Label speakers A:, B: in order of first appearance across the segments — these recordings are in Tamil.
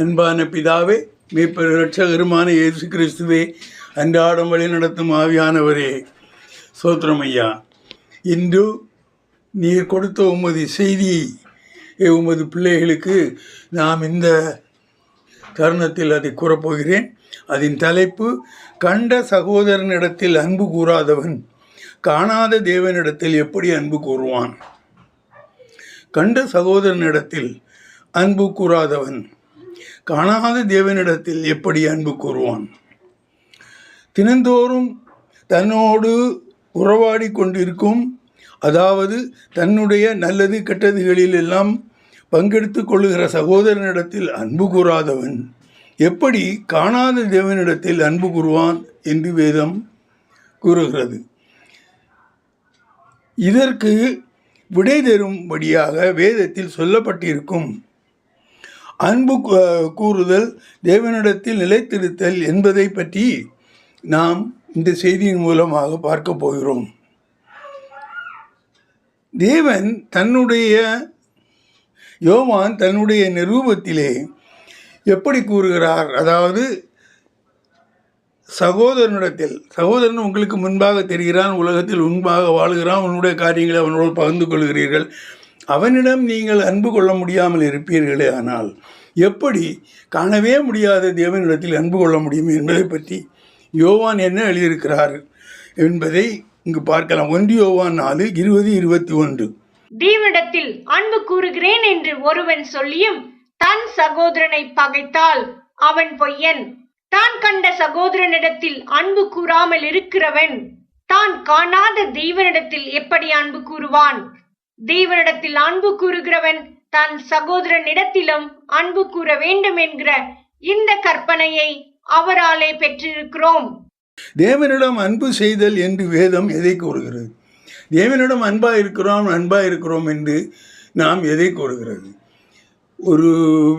A: அன்பான பிதாவே மீட்பர் இரட்சகருமான இயேசு கிறிஸ்துவே அன்றாடம் வழி நடத்தும் ஆவியானவரே. சோத்திரம் ஐயா இன்று நீர் கொடுத்த உமது செய்தியை உமது பிள்ளைகளுக்கு நாம் இந்த தருணத்தில் அதை கூறப்போகிறேன். அதன் தலைப்பு கண்ட சகோதரனிடத்தில் அன்பு கூறாதவன் காணாத தேவனிடத்தில் எப்படி அன்பு கூறுவான்? கண்ட சகோதரனிடத்தில் அன்பு கூறாதவன் காணாத தேவனிடத்தில் எப்படி அன்பு கூறுவான்? தினந்தோறும் தன்னோடு உறவாடி கொண்டிருக்கும் அதாவது தன்னுடைய நல்லது கெட்டதுகளில் எல்லாம் பங்கெடுத்து கொள்ளுகிற சகோதரனிடத்தில் அன்பு கூறாதவன் எப்படி காணாத தேவனிடத்தில் அன்பு கூறுவான் என்று வேதம் கூறுகிறது. இதற்கு விடை தரும்படியாக வேதத்தில் சொல்லப்பட்டிருக்கும் அன்பு கூ- கூறுதல் தேவனிடத்தில் நிலைத்திருத்தல் என்பதை பற்றி நாம் இந்த செய்தியின் மூலமாக பார்க்க போகிறோம். தேவன் தன்னுடைய யோவான் தன்னுடைய நிரூபத்திலே எப்படி கூறுகிறார்? அதாவது சகோதரனிடத்தில் சகோதரன் உங்களுக்கு முன்பாக தெரிகிறான் உலகத்தில் முன்பாக வாழுகிறான் உன்னுடைய காரியங்களை அவனோடு பகிர்ந்து கொள்கிறீர்கள். அவனிடம் நீங்கள் அன்பு கொள்ள முடியாமல் இருப்பீர்களே ஆனால் எப்படி காணவே முடியாத தேவனிடத்தில் அன்பு கொள்ள முடியும் என்பதை பற்றி யோவான் என்ன எழுதியிருக்கிறார் என்பதை இங்கு பார்க்கலாம். ஒன்று யோவான் நாலு இருபது இருபத்தி ஒன்று.
B: தேவனிடத்தில் அன்பு கூறுகிறேன் என்று ஒருவன் சொல்லியும் தன் சகோதரனை பகைத்தால் அவன் பொய்யன். தான் கண்ட சகோதரனிடத்தில் அன்பு கூறாமல் இருக்கிறவன் தான் காணாத தெய்வனிடத்தில் எப்படி அன்பு கூறுவான்? தேவனிடத்தில் அன்பு கூறுகிறவன் தன் சகோதரனிடத்திலும் அன்பு கூற வேண்டும் என்கிற இந்த கற்பனையை அவராலே பெற்றிருக்கிறோம்.
A: தேவனிடம் அன்பு செய்தல் என்று வேதம் எதை கூறுகிறது? தேவனிடம் அன்பாக இருக்கிறோம் அன்பாக இருக்கிறோம் என்று நாம் எதை கூறுகிறது? ஒரு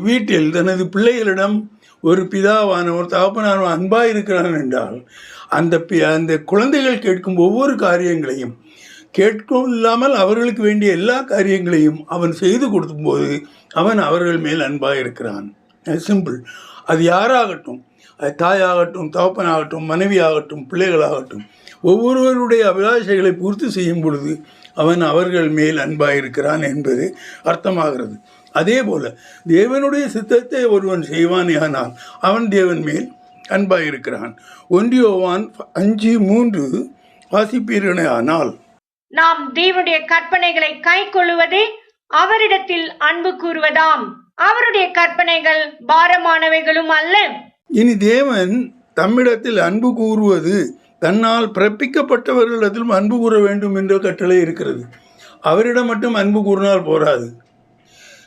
A: வீட்டில் தனது பிள்ளைகளிடம் ஒரு பிதாவான ஒரு தகப்பனான அன்பாக இருக்கிறான் என்றால் அந்த பி அந்த குழந்தைகள் கேட்கும் ஒவ்வொரு காரியங்களையும் கேட்கவும் இல்லாமல் அவர்களுக்கு வேண்டிய எல்லா காரியங்களையும் அவன் செய்து கொடுக்கும்போது அவன் அவர்கள் மேல் அன்பாக இருக்கிறான். சிம்பிள் அது யாராகட்டும் அது தாயாகட்டும் தகப்பனாகட்டும் மனைவியாகட்டும் பிள்ளைகளாகட்டும் ஒவ்வொருவருடைய அபிலாஷைகளை பூர்த்தி செய்யும் பொழுது அவன் அவர்கள் மேல் அன்பாக இருக்கிறான் என்பது அர்த்தமாகிறது. அதே போல தேவனுடைய சித்தத்தை ஒருவன் செய்வானேயானால் அவன் தேவன் மேல் அன்பாக இருக்கிறான். ஒன்றியோவான் அஞ்சு மூன்று வாசிப்பீர்களே ஆனால்
B: நாம் தேவனுடைய கற்பனைகளை கை கொள்ளுவதே அவரிடத்தில் அன்பு கூறுவதாம். அவருடைய கற்பனைகள் பாரமானவைகளும் அல்ல.
A: இனி தேவன் தம்மிடத்தில் அன்பு கூறுவது தன்னால் பிறப்பிக்கப்பட்டவர்களிடத்திலும் அன்பு கூற வேண்டும் என்ற கட்டளை இருக்கிறது. அவரிடம் மட்டும் அன்பு கூறினால் போராது.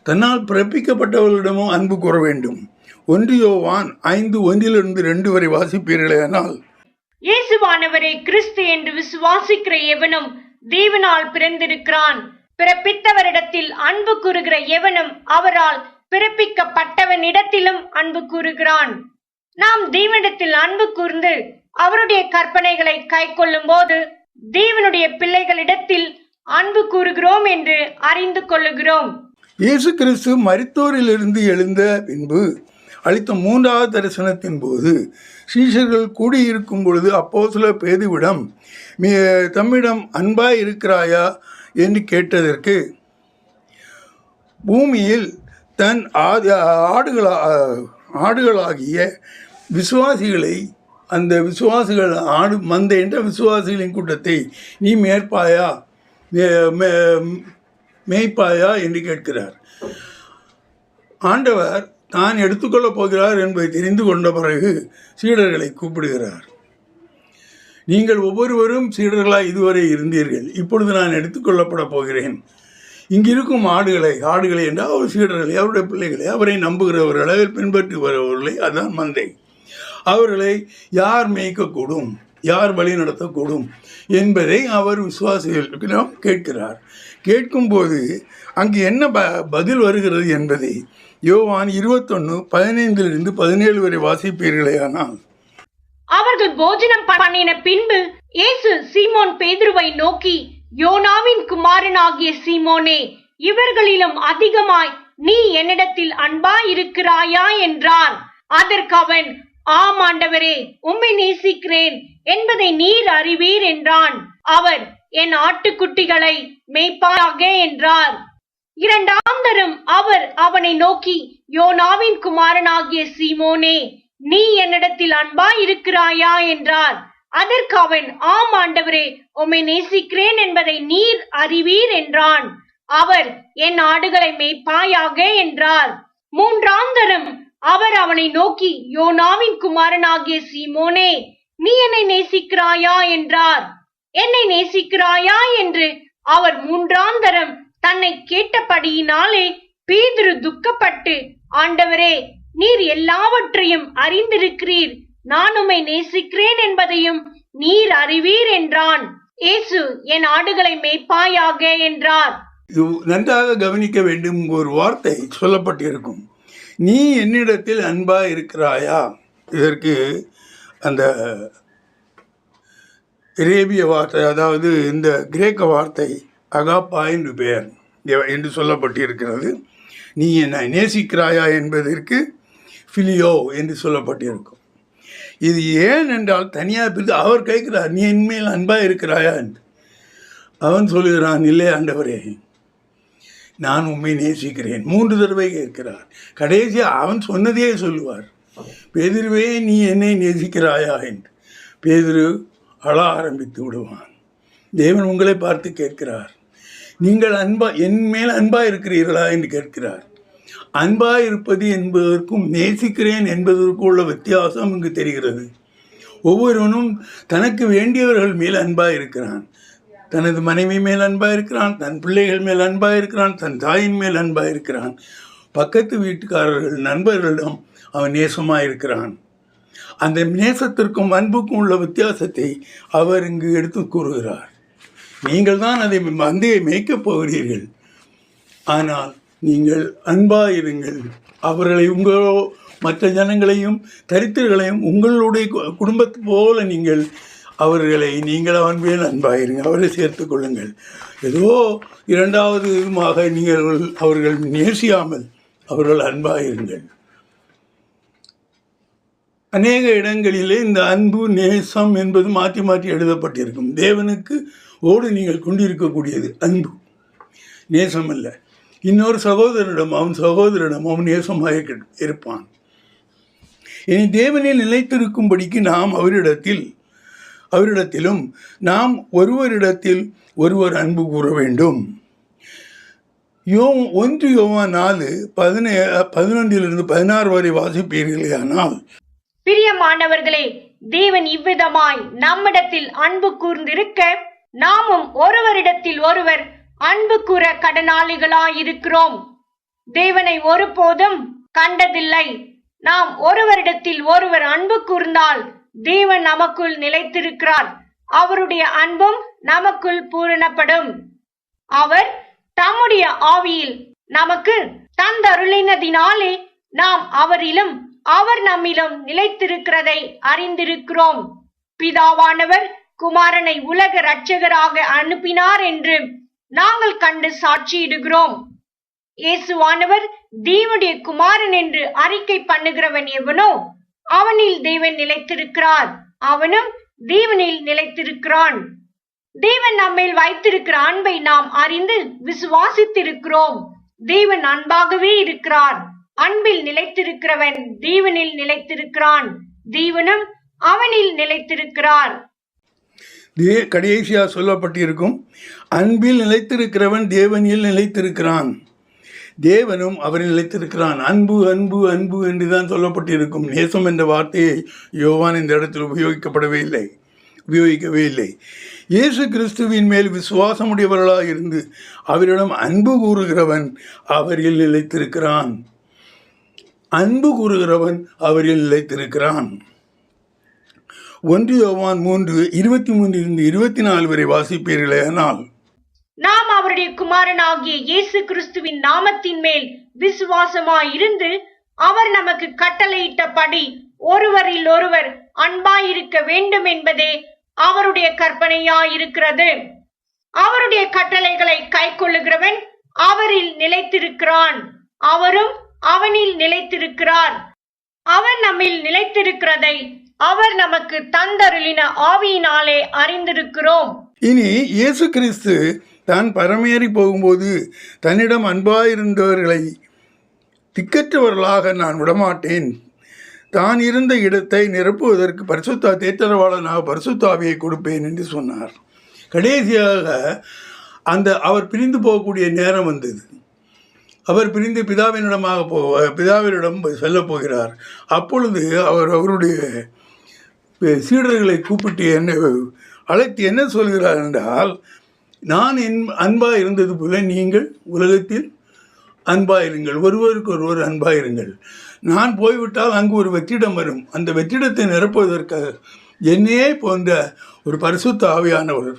A: தன்னால் பிறப்பிக்கப்பட்டவர்களிடமும் அன்பு கூற வேண்டும். ஒன்று யோவான் ஐந்து ஒன்றிலிருந்து ரெண்டு வரை வாசிப்பீர்களேனால்
B: இயேசுவானவரை கிறிஸ்து என்று விசுவாசிக்கிற எவனும் தீவினால் பிறந்திருக்கிறான். பிறப்பித்தவரிடத்தில் அன்பு கூறுகிற எவனும் அவரால் பிறப்பிக்கப்பட்டவனிடத்திலும் அன்பு கூறுகிறான். நாம் தீவனிடத்தில் அன்பு கூர்ந்து அவருடைய கற்பனைகளை கை கொள்ளும் போது தேவனுடைய பிள்ளைகளிடத்தில் அன்பு கூறுகிறோம் என்று அறிந்து கொள்ளுகிறோம்.
A: இயேசு கிறிஸ்து மருத்துவரிலிருந்து எழுந்த பின்பு அளித்த மூன்றாவது தரிசனத்தின் போது சீஷர்கள் கூடியிருக்கும் பொழுது அப்போ சில பேதுவிடம் "மீ- தம்மிடம் அன்பாய் இருக்கிறாயா என்று கேட்டதற்கு பூமியில் தன் ஆதி ஆடுகளா ஆடுகளாகிய விசுவாசிகளை அந்த விசுவாசிகள் ஆடு மந்த என்ற விசுவாசிகளின் கூட்டத்தை நீ மேற்பாயா மே- மே- மேய்ப்பாயா? என்று கேட்கிறார். ஆண்டவர் தான் எடுத்துக்கொள்ளப் போகிறார் என்பதை தெரிந்து கொண்ட பிறகு சீடர்களை கூப்பிடுகிறார். நீங்கள் ஒவ்வொருவரும் சீடர்களாக இதுவரை இருந்தீர்கள். இப்பொழுது நான் எடுத்துக்கொள்ளப்பட போகிறேன். இங்கிருக்கும் ஆடுகளை ஆடுகளை என்றால் அவர் சீடர்களை அவருடைய பிள்ளைகளை அவரை நம்புகிறவர்களை அவர் பின்பற்றி வருபவர்களை அதான் மந்தை. அவர்களை யார் மேய்க்கக்கூடும் யார் வழி நடத்தக்கூடும் என்பதை அவர் விசுவாசிகளிடம் கேட்கிறார். கேட்கும்போது அங்கு என்ன ப பதில் வருகிறது என்பதை யோவான் இருபத்தொன்னு பதினைந்திலிருந்து பதினேழு வரை வாசிப்பீர்களே ஆனால்
B: அவர்கள் போஜனம் பண்ணின பின்பு இயேசு சீமோன் பேதுருவை நோக்கி யோனாவின் குமாரனாகிய சீமோனே இவர்களிலும் அதிகமாய் நீ என்னிடத்தில் அன்பா இருக்கிறாயா என்றார் அதற்கு அவன் ஆம் ஆண்டவரே உம்மை நேசிக்கிறேன் என்பதை நீர் அறிவீர் என்றான். அவர் என் ஆட்டுக்குட்டிகளை மேய்ப்பாயாக என்றார். இரண்டாம் தரம் அவர் அவனை நோக்கி யோனாவின் குமாரனாகிய சீமோனே நீ என்னிடத்தில் அன்பா இருக்கிறாயா என்றார். அதற்கு அவன் ஆம் ஆண்டவரே உம்மை நேசிக்கிறேன் என்பதை நீர் அறிவீர் என்றான். அவர் என் ஆடுகளை மேய்ப்பாயாக என்றார். மூன்றாம் தரம் அவர் அவனை நோக்கி யோனாவின் குமாரனாகிய சீமோனே நீ என்னை நேசிக்கிறாயா என்றார். என்னை நேசிக்கிறாயா என்று அவர் மூன்றாம் தரம் தன்னை கேட்டபடியினாலே பேதுரு துக்கப்பட்டு ஆண்டவரே நீர் எல்லாவற்றையும் அறிந்திருக்கிறீர். நான் உம்மை நேசிக்கிறேன் என்பதையும் நீர் அறிவீர் என்றான். இயேசு என் ஆடுகளை மேய்ப்பாயாக என்றார்.
A: நன்றாக கவனிக்க வேண்டும். ஒரு வார்த்தை சொல்லப்பட்டிருக்கும். நீ என்னிடத்தில் அன்பா இருக்கிறாயா? இதற்கு அந்த அரேபிய வார்த்தை அதாவது இந்த கிரேக்க வார்த்தை அகாப்பா என்று பெயர் என்று சொல்லப்பட்டிருக்கிறது. நீ என்னை நேசிக்கிறாயா என்பதற்கு ஃபிலியோ என்று சொல்லப்பட்டிருக்கும். இது ஏன் என்றால் தனியாக பிரித்து அவர் கேட்கிறார் நீ என்மேல் அன்பாக இருக்கிறாயா? என்று. அவன் சொல்லுகிறான் இல்லை ஆண்டவரே நான் உண்மை நேசிக்கிறேன். மூன்று தடவை கேட்கிறார். கடைசியாக அவன் சொன்னதையே சொல்லுவார் பேதிருவே நீ என்னை நேசிக்கிறாயா? என்று. பேதிரு அழ ஆரம்பித்து விடுவான். தேவன் உங்களை பார்த்து கேட்கிறார் நீங்கள் அன்பா என் மேல் அன்பா இருக்கிறீர்களா என்று கேட்கிறார். அன்பா இருப்பது என்பதற்கும் நேசிக்கிறேன் என்பதற்கும் உள்ள வித்தியாசம் இங்கு தெரிகிறது. ஒவ்வொருவனும் தனக்கு வேண்டியவர்கள் மேல் அன்பா இருக்கிறான். தனது மனைவி மேல் அன்பா இருக்கிறான் தன் பிள்ளைகள் மேல் அன்பா இருக்கிறான் தன் தாயின் மேல் அன்பா இருக்கிறான். பக்கத்து வீட்டுக்காரர்கள் நண்பர்களிடம் அவன் நேசமாக இருக்கிறான். அந்த நேசத்திற்கும் அன்புக்கும் உள்ள வித்தியாசத்தை அவர் இங்கு எடுத்து கூறுகிறார். நீங்கள் தான் அதை மந்தையை மேய்க்கப் போகிறீர்கள். ஆனால் நீங்கள் அன்பாயிருங்கள் அவர்களை உங்களோ மற்ற ஜனங்களையும் தரித்திரர்களையும் உங்களுடைய கு- குடும்பத்து போல நீங்கள் அவர்களை நீங்கள் அவன் மேல் அவரை சேர்த்துக் கொள்ளுங்கள். ஏதோ இரண்டாவது விதமாக நீங்கள் அவர்கள் நேசியாமல் அவர்கள் அன்பாயிருங்கள் அநேக இடங்களிலே இந்த அன்பு நேசம் என்பது மாற்றி மாற்றி எழுதப்பட்டிருக்கும். தேவனுக்கு ஓடு நீங்கள் கொண்டிருக்கக்கூடியது அன்பு. நேசம் அல்ல. இன்னொரு சகோதரனிடம் அவன் சகோதரனிடம் அவன் நேசமாக இருப்பான். இனி தேவனில் நிலைத்திருக்கும்படிக்கு நாம் அவரிடத்தில் அவரிடத்திலும் நாம் ஒருவரிடத்தில் ஒருவர் அன்பு கூற வேண்டும். யோ ஒன்று யோவா நாலு பதினே பதினொன்றிலிருந்து பதினாறு வரை வாசிப்பீர்களே ஆனால்
B: பிரியமானவர்களே தேவன் இவ்விதமாய் நம்மிடத்தில் அன்பு கூர்ந்திருக்க நாமும் ஒருவரிடத்தில் ஒருவர் அன்பு கூற கடனாளிகளாயிருக்கிறோம். தேவனை ஒருபோதும் கண்டதில்லை. நாம் ஒருவரிடத்தில் ஒருவர் அன்பு கூர்ந்தால் தேவன் நமக்குள் நிலைத்திருக்கிறார். அவருடைய அன்பும் நமக்குள் பூரணப்படும். அவர் தம்முடைய ஆவியில் நமக்கு தந்தருளினதினாலே நாம் அவரிலும் அவர் நம்மிலும் நிலைத்திருக்கிறதை அறிந்திருக்கிறோம். பிதாவானவர் குமாரனை உலக இரட்சகராக அனுப்பினார் என்று நாங்கள் கண்டு சாட்சியிடுகிறோம். இயேசுவானவர் தேவனுடைய குமாரன் என்று அறிக்கை பண்ணுகிறவன் எவனோ அவனில் தேவன் நிலைத்திருக்கிறார். அவனும் தேவனில் நிலைத்திருக்கிறான். தேவன் நம்மில் வைத்திருக்கிற அன்பை நாம் அறிந்து விசுவாசித்திருக்கிறோம். தேவன் அன்பாகவே இருக்கிறார். அன்பில் நிலைத்திருக்கிறவன் தீவனில் நிலைத்திருக்கிறான். தீவனும் அவனில் நிலைத்திருக்கிறார்.
A: தே கடைசியாக சொல்லப்பட்டிருக்கும் அன்பில் நிலைத்திருக்கிறவன் தேவனில் நிலைத்திருக்கிறான். தேவனும் அவரில் நிலைத்திருக்கிறான். அன்பு அன்பு அன்பு என்று தான் சொல்லப்பட்டிருக்கும். நேசம் என்ற வார்த்தையை யோவான் இந்த இடத்தில் உபயோகிக்கப்படவே இல்லை உபயோகிக்கவே இல்லை. இயேசு கிறிஸ்துவின் மேல் விசுவாசமுடையவர்களாக இருந்து அவரிடம் அன்பு கூறுகிறவன் அவரில் நிலைத்திருக்கிறான். அன்பு கூறுகிறவன் அவரில் நிலைத்திருக்கிறான். ஒன்று யோவான் மூன்று இருபத்தி மூன்றிலிருந்து இருபத்தி நாலு வரை வாசிப்பீர்களே ஆனால்
B: நாம் அவருடைய குமாரன் ஆகிய இயேசு கிறிஸ்துவின் நாமத்தின் மேல் விசுவாசமாய் இருந்து அவர் நமக்கு கட்டளையிட்டபடி ஒருவரில் ஒருவர் அன்பாயிருக்க வேண்டும் என்பதே அவருடைய கற்பனையாயிருக்கிறது. அவருடைய கட்டளைகளை கைக்கொள்ளுகிறவன் அவரில் நிலைத்திருக்கிறான். அவரும் அவனில் நிலைத்திருக்கிறார். அவர் நம்மில் நிலைத்திருக்கிறதை அவர் நமக்கு தந்தருளின ஆவியினாலே அறிந்திருக்கிறோம்.
A: இனி இயேசு கிறிஸ்து தான் பரமேறி போகும்போது தன்னிடம் அன்பாயிருந்தவர்களை திக்கற்றவர்களாக நான் விடமாட்டேன். தான் இருந்த இடத்தை நிரப்புவதற்கு பரிசுத்தா தேற்றரவாளனாக பரிசுத்தாவியை கொடுப்பேன் என்று சொன்னார். கடைசியாக அந்த அவர் பிரிந்து போகக்கூடிய நேரம் வந்தது. அவர் பிரிந்து பிதாவினிடமாக போ பிதாவினிடம் செல்லப் போகிறார். அப்பொழுது அவர் அவருடைய சீடர்களை கூப்பிட்டு என்ன அழைத்து என்ன சொல்கிறார் என்றால் நான் என் அன்பாக இருந்தது போல நீங்கள் உலகத்தில் அன்பாயிருங்கள். ஒருவருக்கு ஒருவர் அன்பாயிருங்கள். நான் போய்விட்டால் அங்கு ஒரு வெற்றிடம் வரும். அந்த வெற்றிடத்தை நிரப்புவதற்காக என்னையே போன்ற ஒரு பரிசுத்த ஆவியானவர்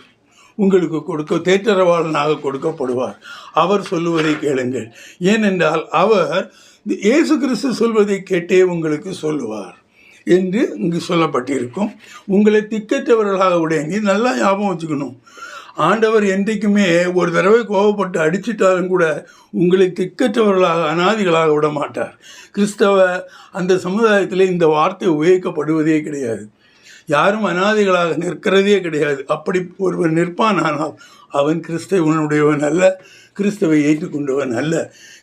A: உங்களுக்கு கொடுக்க தேற்றரவாளனாக கொடுக்கப்படுவார். அவர் சொல்லுவதை கேளுங்கள். ஏனென்றால் அவர் இயேசு கிறிஸ்து சொல்வதை கேட்டே உங்களுக்கு சொல்லுவார் என்று இங்கு சொல்லப்பட்டிருக்கும். உங்களை திக்கற்றவர்களாக உடையங்கி நல்லா ஞாபகம் வச்சுக்கணும். ஆண்டவர் என்றைக்குமே ஒரு தடவை கோபப்பட்டு அடிச்சிட்டாலும் கூட உங்களை திக்கற்றவர்களாக அனாதிகளாக விட மாட்டார் கிறிஸ்தவ அந்த சமுதாயத்தில் இந்த வார்த்தை உபயோகிக்கப்படுவதே கிடையாது. யாரும் அனாதைகளாக நிற்கிறதே கிடையாது. அப்படி ஒருவன் நிற்பானானால் அவன் கிறிஸ்தவனுடையவன் அல்ல கிறிஸ்தவை ஏற்றுக்கொண்டவன் அல்ல.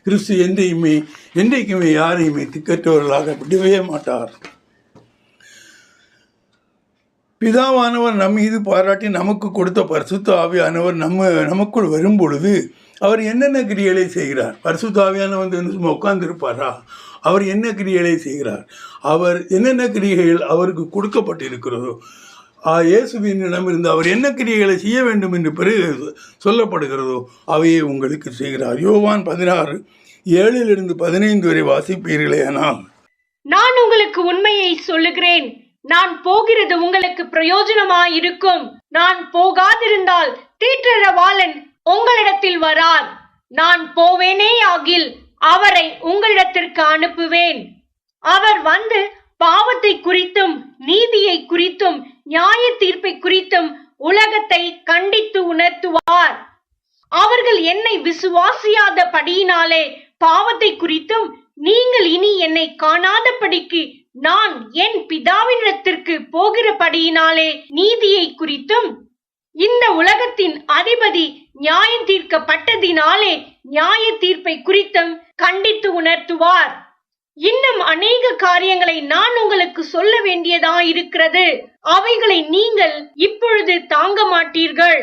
A: கிறிஸ்து என்றையுமே என்றைக்குமே யாரையுமே திக்கற்றவர்களாக விடவே மாட்டார். பிதாவானவர் நம் மீது பாராட்டி நமக்கு கொடுத்த பரிசுத்த ஆவியானவர் நம்ம நமக்குள் வரும் பொழுது அவர் என்னென்ன கிரியலை செய்கிறார்? பரிசுத்த ஆவியானவர் வந்து சும்மா உட்கார்ந்திருப்பாரா? அவர் என்ன கிரியைகளை செய்கிறார்? அவர் என்னென்ன கிரியைகள் அவருக்கு கொடுக்கப்பட்டிருக்கிறதோ ஆ, இயேசுவினிடமிருந்து அவர் என்ன கிரியைகளை செய்ய வேண்டும் என்று பிறகு சொல்லப்படுகிறதோ அவையே உங்களுக்கு செய்கிறார். யோவான் பதினாறு ஏழிலிருந்து பதினைந்து வரை வாசிப்பீர்களே ஆனால்.
B: நான் உங்களுக்கு உண்மையை சொல்லுகிறேன். நான் போகிறது உங்களுக்கு பிரயோஜனமா இருக்கும் நான் போகாதிருந்தால் தீற்றரவாளன் உங்களிடத்தில் வரார். நான் போவேனே ஆகில் அவரை உங்களிடத்திற்கு அனுப்புவேன். அவர் வந்து பாவத்தை குறித்தும் நீதியை குறித்தும் நியாய தீர்ப்பை குறித்தும் உலகத்தை கண்டித்து உணர்த்துவார். அவர்கள் என்னை விசுவாசியாத படியினாலே பாவத்தை குறித்தும் நீங்கள் இனி என்னை காணாதபடிக்கு நான் என் பிதாவினிடத்திற்கு போகிறபடியினாலே நீதியை குறித்தும் இந்த உலகத்தின் அதிபதி நியாயம் தீர்க்கப்பட்டதினாலே நியாய தீர்ப்பை குறித்தும் கண்டித்து உணர்த்துவார். இன்னும் அநேக காரியங்களை நான் உங்களுக்கு சொல்ல வேண்டியதா இருக்கிறது. அவைகளை நீங்கள் இப்பொழுது தாங்க மாட்டீர்கள்.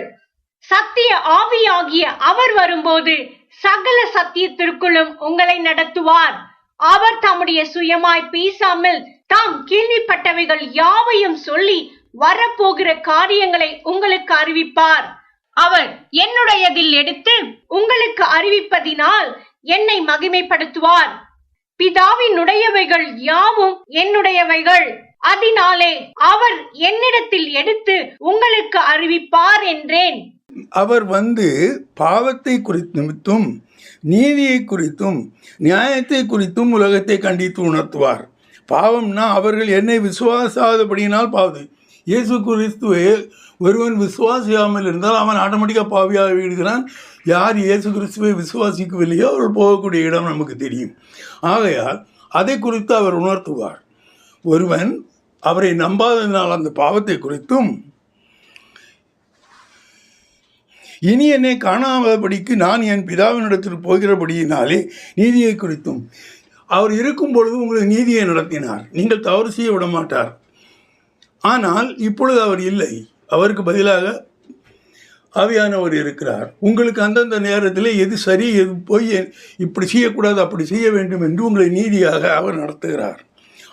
B: சத்திய ஆவியாகிய அவர் வரும்போது சகல சத்தியத்திற்குள்ளும் உங்களை நடத்துவார். அவர் தம்முடைய சுயமாய் பேசாமல் தாம் கேள்விப்பட்டவைகள் யாவையும் சொல்லி வரப்போகிற காரியங்களை உங்களுக்கு அறிவிப்பார். அவர் என்னுடையதில் எடுத்து உங்களுக்கு அறிவிப்பதினால் என்னை மகிமைப்படுத்துவார். பிதாவினுடையவைகள் யாவும் என்னுடையவைகள். அதனாலே அவர் என்னிடத்தில் எடுத்து உங்களுக்கு அறிவிப்பார் என்றேன்.
A: அவர் வந்து பாவத்தை குறித்தும் நீதியை குறித்தும் நியாயத்தை குறித்தும் உலகத்தை கண்டித்து உணர்த்துவார். பாவம்னா அவர்கள் என்னை விசுவாசாதபடியினால் பாவது இயேசு கிறிஸ்துவை ஒருவன் விசுவாசியாமல் இருந்தால் அவன் ஆட்டோமேட்டிக்காக பாவியாக விடுகிறான். யார் இயேசு கிறிஸ்துவை விசுவாசிக்கவில்லையோ அவர் போகக்கூடிய இடம் நமக்கு தெரியும். ஆகையால் அதை குறித்து அவர் உணர்த்துவார். ஒருவன் அவரை நம்பாததினால் அந்த பாவத்தை குறித்தும் இனி என்னை காணாமபடிக்கு நான் என் பிதாவினிடத்தில் போகிறபடியினாலே நீதியை குறித்தும். அவர் இருக்கும் பொழுது உங்களுக்கு நீதியை நடத்தினார். நீங்கள் தவறு செய்ய விட மாட்டார் ஆனால் இப்பொழுது அவர் இல்லை. அவருக்கு பதிலாக ஆவியானவர் இருக்கிறார். உங்களுக்கு அந்தந்த நேரத்தில் எது சரி எது போய் இப்படி செய்யக்கூடாது அப்படி செய்ய வேண்டும் என்று உங்களை நீதியாக அவர் நடத்துகிறார்.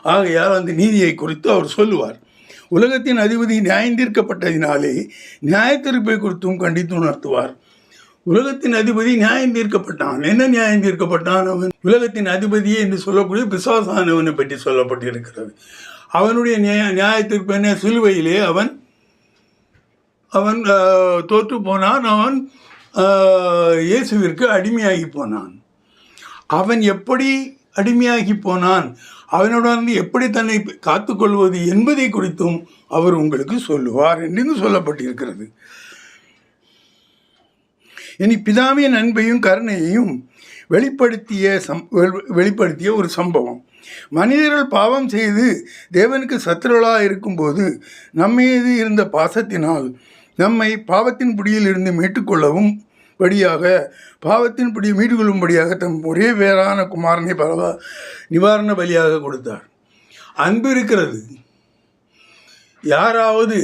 A: ஆகையால் அந்த நீதியை குறித்து அவர் சொல்லுவார். உலகத்தின் அதிபதி நியாயந்தீர்க்கப்பட்டதினாலே நியாயத்தீர்ப்பை குறித்தும் கண்டித்து உணர்த்துவார். உலகத்தின் அதிபதி நியாயம் தீர்க்கப்பட்டான். என்ன நியாயம் தீர்க்கப்பட்டான் அவன்? உலகத்தின் அதிபதியே என்று சொல்லக்கூடிய பிசாசானவனை பற்றி சொல்லப்பட்டிருக்கிறது. அவனுடைய நியாய நியாய தீர்ப்பு என்ன? சிலுவையிலே அவன் அவன் தோற்று போனான். அவன் இயேசுவிற்கு அடிமையாகி போனான். அவன் எப்படி அடிமையாகி போனான்? அவனுடன் எப்படி தன்னை காத்துக்கொள்வது என்பதை குறித்தும் அவர் உங்களுக்கு சொல்லுவார் என்று சொல்லப்பட்டிருக்கிறது. இனி பிதாவின் அன்பையும் கருணையையும் வெளிப்படுத்திய சம் வெளி- வெளிப்படுத்திய ஒரு சம்பவம். மனிதர்கள் பாவம் செய்து தேவனுக்கு சத்துருளாக இருக்கும்போது நம்மீது இருந்த பாசத்தினால் நம்மை பாவத்தின் பிடியில் இருந்து மீட்டுக்கொள்ளவும் படியாக பாவத்தின் பிடி மீட்டுக்கொள்ளும்படியாக தம் ஒரே வேறான குமாரனை பரவ நிவாரண பலியாக கொடுத்தார். அன்பு இருக்கிறது. யாராவது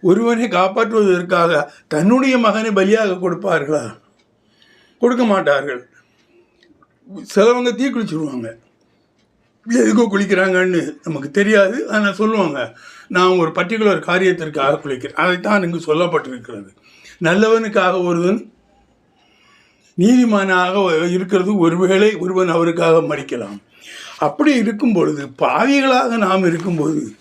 A: ஒருவனை காப்பாற்றுவதற்காக தன்னுடைய மகனை பலியாக கொடுப்பார்களா? கொடுக்க மாட்டார்கள். சிலவங்க தீக்குளிச்சுடுவாங்க எதுக்கோ குளிக்கிறாங்கன்னு நமக்கு தெரியாது. ஆனால் சொல்லுவாங்க நான் ஒரு பர்டிகுலர் காரியத்திற்காக குளிக்கிறேன். அதைத்தான் இங்கு சொல்லப்பட்டிருக்கிறது. நல்லவனுக்காக ஒருவன் நீதிமானாக இருக்கிறது ஒருவேளை ஒருவன் அவருக்காக மறிக்கலாம் அப்படி இருக்கும் பொழுது பாவிகளாக நாம் இருக்கும்போது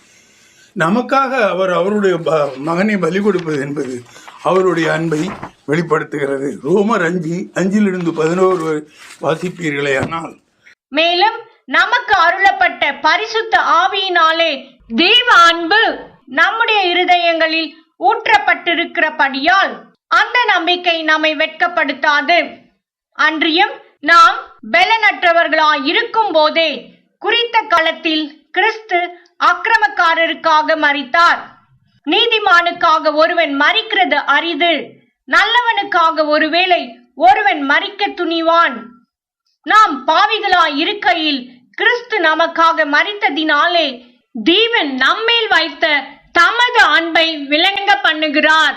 A: நமக்காக அவர் அவருடைய ப- மகனை பலி கொடுப்பது என்பது அவருடைய அன்பை வெளிப்படுத்துகிறது. ரோமர் அஞ்சு அஞ்சிலிருந்து பதினோரு வரை வாசிப்பீர்களே ஆனால்.
B: மேலும் நமக்கு அருளப்பட்ட பரிசுத்த ஆவியினாலே தெய்வ அன்பு நம்முடைய இருதயங்களில் ஊற்றப்பட்டிருக்கிறபடியால் அந்த நம்பிக்கை நம்மை வெட்கப்படுத்தாது. அன்றியும் நாம் பெலனற்றவர்களாய் இருக்கும் போதே குறித்த காலத்தில் கிறிஸ்து அக்கிரமக்காரருக்காக மறித்தார் நீதிமானுக்காக ஒருவன் மறிக்கிறது அரிது. நல்லவனுக்காக ஒருவேளை ஒருவன் மறிக்க துணிவான். நாம் பாவிகளாய் இருக்கையில் கிறிஸ்து நமக்காக மறித்ததினாலே தேவன் நம்மேல் வைத்த தமது அன்பை விளங்க பண்ணுகிறார்.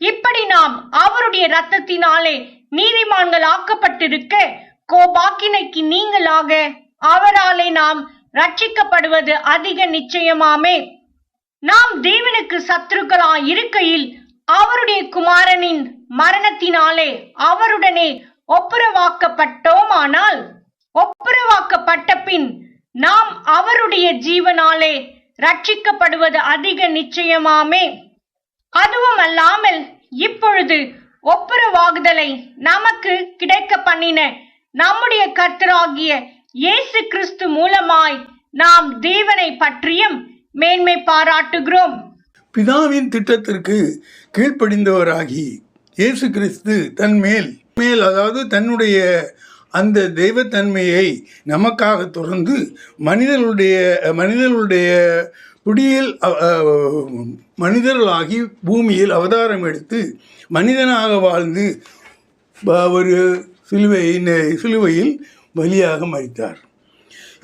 B: இப்படி நாம் அவருடைய ரத்தத்தினாலே நீதிமான்கள் ஆக்கப்பட்டிருக்க கோபாக்கினைக்கு நீங்களாக அவராலே நாம் ரட்சிக்கப்படுவது அதிக நிச்சயமாமே. நாம் தேவனுக்கு சத்துருக்களா இருக்கையில் அவருடைய குமாரனின் மரணத்தினாலே அவருடனே ஒப்புரவாக்கப்பட்டோமானால் ஒப்புரவாக்கப்பட்ட பின் நாம் அவருடைய ஜீவனாலே ரட்சிக்கப்படுவது அதிக நிச்சயமாமே. அதுவும் அல்லாமல் இப்பொழுது ஒப்புரவாகுதலை நமக்கு கிடைக்க பண்ணின நம்முடைய கர்த்தராகிய இயேசு கிறிஸ்து மூலமாய் நாம் தேவனை பற்றியும் மேன்மை பாராட்டுகிறோம்.
A: பிதாவின் திட்டத்திற்கு கீழ்ப்படிந்தவராகி இயேசு கிறிஸ்து தன் மேல் மேல் அதாவது தன்னுடைய அந்த தெய்வத்தன்மையை நமக்காக துறந்து மனிதர்களுடைய மனிதர்களுடைய குடியில் மனிதர்களாகி பூமியில் அவதாரம் எடுத்து மனிதனாக வாழ்ந்து ஒரு சிலுவையின் சிலுவையில் பலியாக மறித்தார்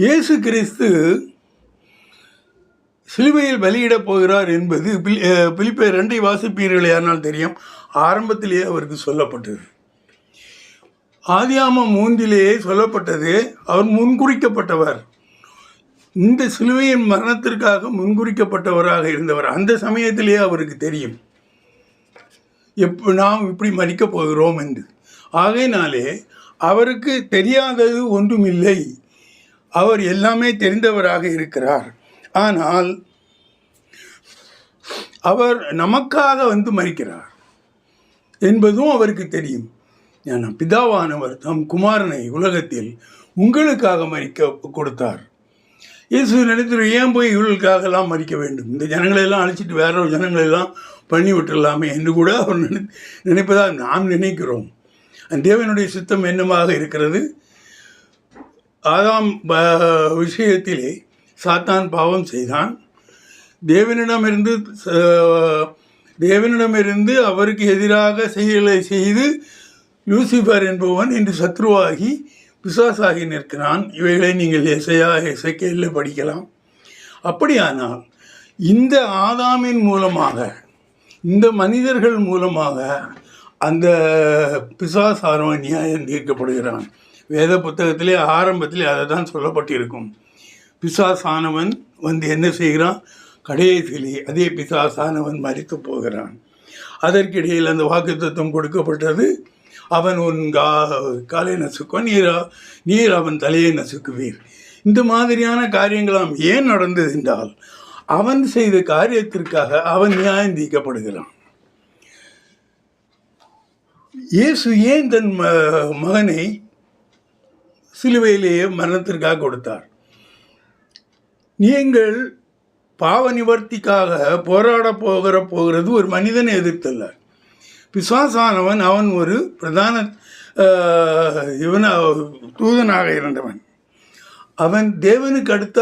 A: இயேசு கிறிஸ்து சிலுவையில் பலியிடப் போகிறார் என்பது பிலிப்பை ரெண்டை வாசிப்பீர்களே ஆனால் தெரியும்? ஆரம்பத்திலேயே அவருக்கு சொல்லப்பட்டது. ஆதியாமம் மூன்றிலேயே சொல்லப்பட்டது அவர் முன்குறிக்கப்பட்டவர். இந்த சிலுவையின் மரணத்திற்காக முன்குறிக்கப்பட்டவராக இருந்தவர். அந்த சமயத்திலேயே அவருக்கு தெரியும். எப்ப நாம் இப்படி மறிக்கப் போகிறோம் என்று. ஆகையினாலே அவருக்கு தெரியாதது ஒன்றுமில்லை. அவர் எல்லாமே தெரிந்தவராக இருக்கிறார். ஆனால் அவர் நமக்காக வந்து மறிக்கிறார் என்பதும் அவருக்கு தெரியும். ஞான பிதாவானவர் தம் குமாரனை உலகத்தில் உங்களுக்காக மறிக்க கொடுத்தார். இயேசு நினைத்து ஏன் போய் இவர்களுக்காகலாம் மறிக்க வேண்டும்? இந்த ஜனங்களெல்லாம் அழைச்சிட்டு வேற ஒரு ஜனங்களெல்லாம் பண்ணி விட்டுடலாமே என்று கூட அவர் நினை நினைப்பதாக நாம் நினைக்கிறோம். அந்த தேவனுடைய சித்தம் என்னமாக இருக்கிறது? ஆதாம் விஷயத்திலே சாத்தான் பாவம் செய்தான். தேவனிடமிருந்து ச- தேவனிடமிருந்து அவருக்கு எதிராக செயலை செய்து லூசிபர் என்பவன் இன்று சத்ருவாகி பிசாசாகி நிற்கிறான். இவைகளை நீங்கள் எசையா எசைக்கையில் படிக்கலாம். அப்படியானால் இந்த ஆதாமின் மூலமாக இந்த மனிதர்கள் மூலமாக அந்த பிசாசாரவன் நியாயம் தீர்க்கப்படுகிறான். வேத புத்தகத்திலே ஆரம்பத்திலே அதை தான் சொல்லப்பட்டிருக்கும். பிசாசானவன் வந்து என்ன செய்கிறான்? கடைசியிலே அதே பிசாசானவன் மறித்து போகிறான். அதற்கிடையில் அந்த வாக்குத்தத்தம் கொடுக்கப்பட்டது அவன் உன் கா காலை நசுக்குவான் நீர் நீர் அவன் தலையை நசுக்குவீர். இந்த மாதிரியான காரியங்களாம் ஏன் நடந்தது என்றால் அவன் செய்த காரியத்திற்காக அவன் நியாயம் தீக்கப்படுகிறான் இயேசு ஏன் தன் ம- மகனை சிலுவையிலேயே மரணத்திற்காக கொடுத்தார்? நீங்கள் பாவ நிவர்த்திக்காக போராட போகிற போகிறது ஒரு மனிதனை எதிர்த்தல்ல. பிசாசானவன் அவன் ஒரு பிரதான ஆஹ், இவன தூதனாக இருந்தவன். அவன் தேவனுக்கு அடுத்த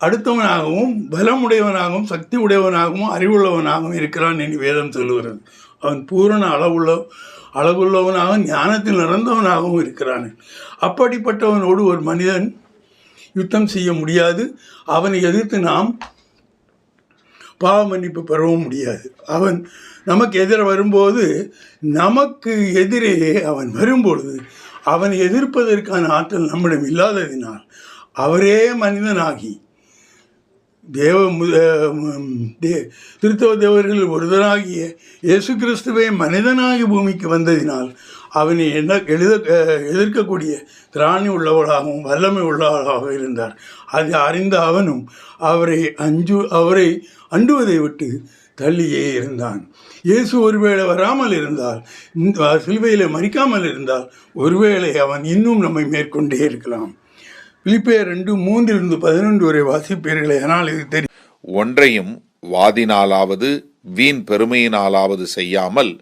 A: அடுத்தவனாகவும் பலமுடையவனாகவும் சக்தி உடையவனாகவும் அறிவுள்ளவனாகவும் இருக்கிறான் என்று வேதம் சொல்லுகிறது. அவன் பூரண அளவுள்ள அளவுள்ளவனாகவும் ஞானத்தில் நிறந்தவனாகவும் இருக்கிறான். அப்படிப்பட்டவனோடு ஒரு மனிதன் யுத்தம் செய்ய முடியாது. அவனை எதிர்த்து நாம் பாவ மன்னிப்பு பெறவும் முடியாது. அவன் நமக்கு எதிர வரும்போது நமக்கு எதிரே அவன் வரும்பொழுது அவனை எதிர்ப்பதற்கான ஆற்றல் நம்மிடம் இல்லாததினால் அவரே மனிதனாகி தேவ தே திருத்தவ தேவர்கள் ஒருவராகிய இயேசு கிறிஸ்துவே மனிதனாகி பூமிக்கு வந்ததினால் அவனை என்ன எழுத எதிர்க்கக்கூடிய திராணி உள்ளவளாகவும் வல்லமை உள்ளவளாகவும் இருந்தார். அதை அறிந்த அவனும் அவரை அஞ்சு அவரை அண்டுவதை விட்டு தள்ளியே இருந்தான். இயேசு ஒருவேளை வராமல் இருந்தால் இந்த சிலுவையில் மறிக்காமல் இருந்தால் ஒருவேளை அவன் இன்னும் நம்மை மேற்கொண்டே இருக்கலாம். பிலிப்பே ரெண்டு மூன்றிலிருந்து பதினொன்று வரை வாசிப்பீர்களே ஆனால் இது தெரியும்
C: ஒன்றையும் வாதினாலாவது வீண் பெருமையினாலாவது செய்யாமல்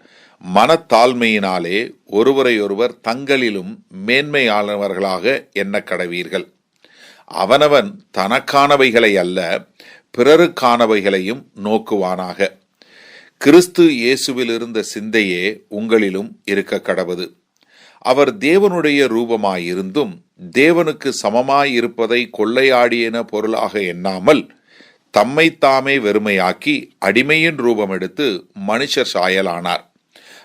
C: மனத்தாழ்மையினாலே ஒருவரையொருவர் தங்களிலும் மேன்மையானவர்களாக எண்ணக் கடவீர்கள் அவனவன் தனக்கானவைகளை அல்ல பிறருக்கானவைகளையும் நோக்குவானாக. கிறிஸ்து இயேசுவில் இருந்த சிந்தையே உங்களிலும் இருக்க கடவது அவர் தேவனுடைய ரூபமாயிருந்தும் தேவனுக்கு சமமாயிருப்பதை கொள்ளையாடியன பொருளாக எண்ணாமல் தம்மை தாமே வெறுமையாக்கி அடிமையின் ரூபம் எடுத்து மனுஷர் சாயலானார்.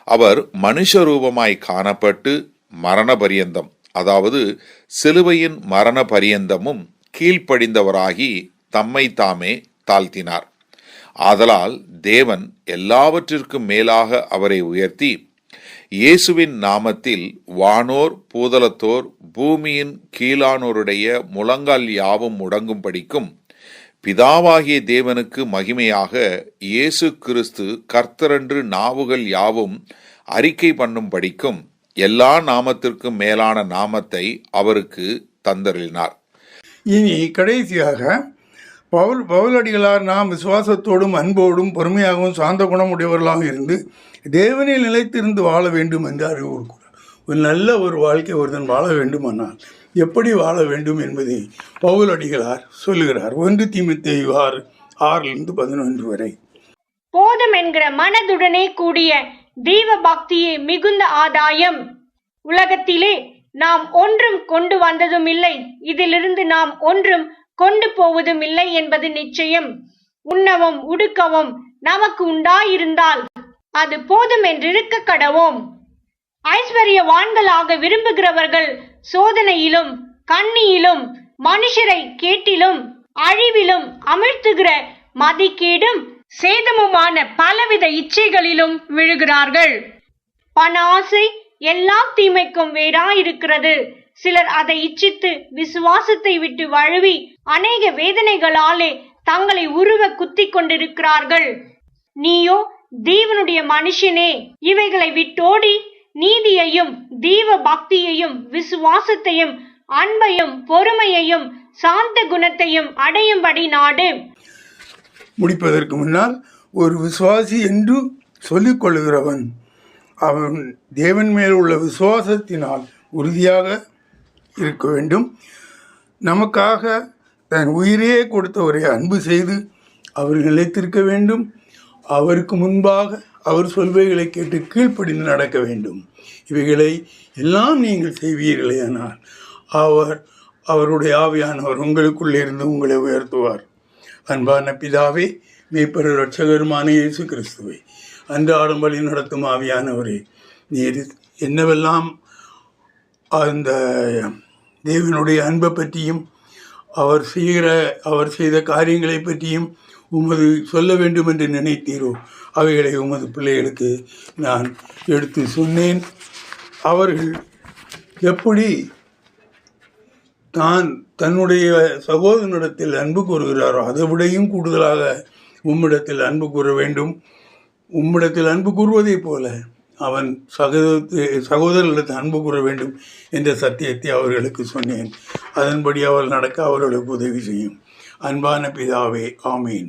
C: அவர் மனுஷ ரூபமாய் காணப்பட்டு மரண பரியந்தம் அதாவது சிலுவையின் மரண பரியந்தமும் கீழ்ப்படிந்தவராகி தம்மை தாமே தாழ்த்தினார். ஆதலால் தேவன் எல்லாவற்றிற்கும் மேலாக அவரை உயர்த்தி இயேசுவின் நாமத்தில் வானோர் பூதலத்தோர் பூமியின் கீழானோருடைய முழங்கால் யாவும் முடங்கும்படிக்கும் பிதாவாகிய தேவனுக்கு மகிமையாக இயேசு கிறிஸ்து கர்த்தரென்று நாவுகள் யாவும் அறிக்கை பண்ணும்படிக்கும் எல்லா நாமத்திற்கும் மேலான நாமத்தை அவருக்கு தந்தருளினார்.
A: இனி கடைசியாக பவுல் பவுலடிகளார் நாம் விசுவாசத்தோடும் அன்போடும் பொறுமையாகவும் சாந்த குணமுடையவர்களாக இருந்து தேவனில் நிலைத்திருந்து வாழ வேண்டும் என்று அறிவுறுக்கிறார் ஒரு நல்ல ஒரு வாழ்க்கை ஒருதன் வாழ வேண்டுமானால் எப்படி வாழ வேண்டும் என்பதை பவுலடிகளார் சொல்லுகிறார். ஒன்று தீமத்தை ஆறு ஆறிலிருந்து பதினொன்று வரை.
B: போதம் என்கிற மனதுடனே கூடிய தெய்வ பக்தியே மிகுந்த ஆதாயம். உலகத்திலே நாம் ஒன்றும் கொண்டு வந்ததும் இல்லை. இதிலிருந்து நாம் ஒன்றும் கொண்டு போவதும் இல்லை என்பது நிச்சயம். உண்ணவும் உடுக்கவும் நமக்கு உண்டாயிருந்தால் அது போதும் என்றிருக்க கடவோம். ஐஸ்வர்யவான்களாக விரும்புகிறவர்கள் சோதனையிலும் கண்ணியிலும் மனுஷரை கேட்டிலும் அழிவிலும் அமிழ்த்துகிற மதிக்கேடும் சேதமுமான பலவித இச்சைகளிலும் விழுகிறார்கள். பண ஆசை எல்லா தீமைக்கும் வேறாயிருக்கிறது. சிலர் அதை இச்சித்து விசுவாசத்தை விட்டு வழுவி அநேக வேதனைகளாலே தங்களை உருவ குத்தி கொண்டிருக்கிறார்கள். நீயோ தேவனுடைய மனுஷனே இவைகளை விட்டோடி நீதியையும் தீவ பக்தியையும் விசுவாசத்தையும் அன்பையும் பொறுமையையும் சாந்த குணத்தையும் அடையும்படி நாடு.
A: முடிப்பதற்கு முன்னால் ஒரு விசுவாசி என்று சொல்லிக் கொள்ளுகிறவன் அவன் தேவன் மேல் உள்ள விசுவாசத்தினால் உறுதியாக இருக்க வேண்டும். நமக்காக தன் உயிரையே கொடுத்தவரை அன்பு செய்து அவர் நிலைத்திருக்க வேண்டும். அவருக்கு முன்பாக அவர் சொல்வைகளை கேட்டு கீழ்ப்படிந்து நடக்க வேண்டும். இவைகளை எல்லாம் நீங்கள் செய்வீர்களே ஆனால் அவர் அவருடைய ஆவியானவர் உங்களுக்குள்ளே இருந்து உங்களை உயர்த்துவார். அன்பான பிதாவே மேய்ப்பர ரட்சகருமான இயேசு கிறிஸ்துவை அன்றாடம் வழி நடத்தும் ஆவியானவரே நீர் என்னவெல்லாம் அந்த தேவனுடைய அன்பை பற்றியும் அவர் செய்கிற அவர் செய்த காரியங்களை பற்றியும் உமது சொல்ல வேண்டும் என்று நினைத்தீரோ? அவைகளை உமது பிள்ளைகளுக்கு நான் எடுத்து சொன்னேன். அவர்கள் எப்படி தான் தன்னுடைய சகோதரனிடத்தில் அன்பு கூறுகிறாரோ அதை விடையும் கூடுதலாக உம்மிடத்தில் அன்பு கூற வேண்டும். உம்மிடத்தில் அன்பு கூறுவதைப் போல அவன் சகோதர சகோதரர்களிடத்தில் அன்பு கூற வேண்டும் என்ற சத்தியத்தை அவர்களுக்கு சொன்னேன். அதன்படி அவள் நடக்க அவர்களுக்கு உதவி செய்யும். அன்பான பிதாவே ஆமீன்.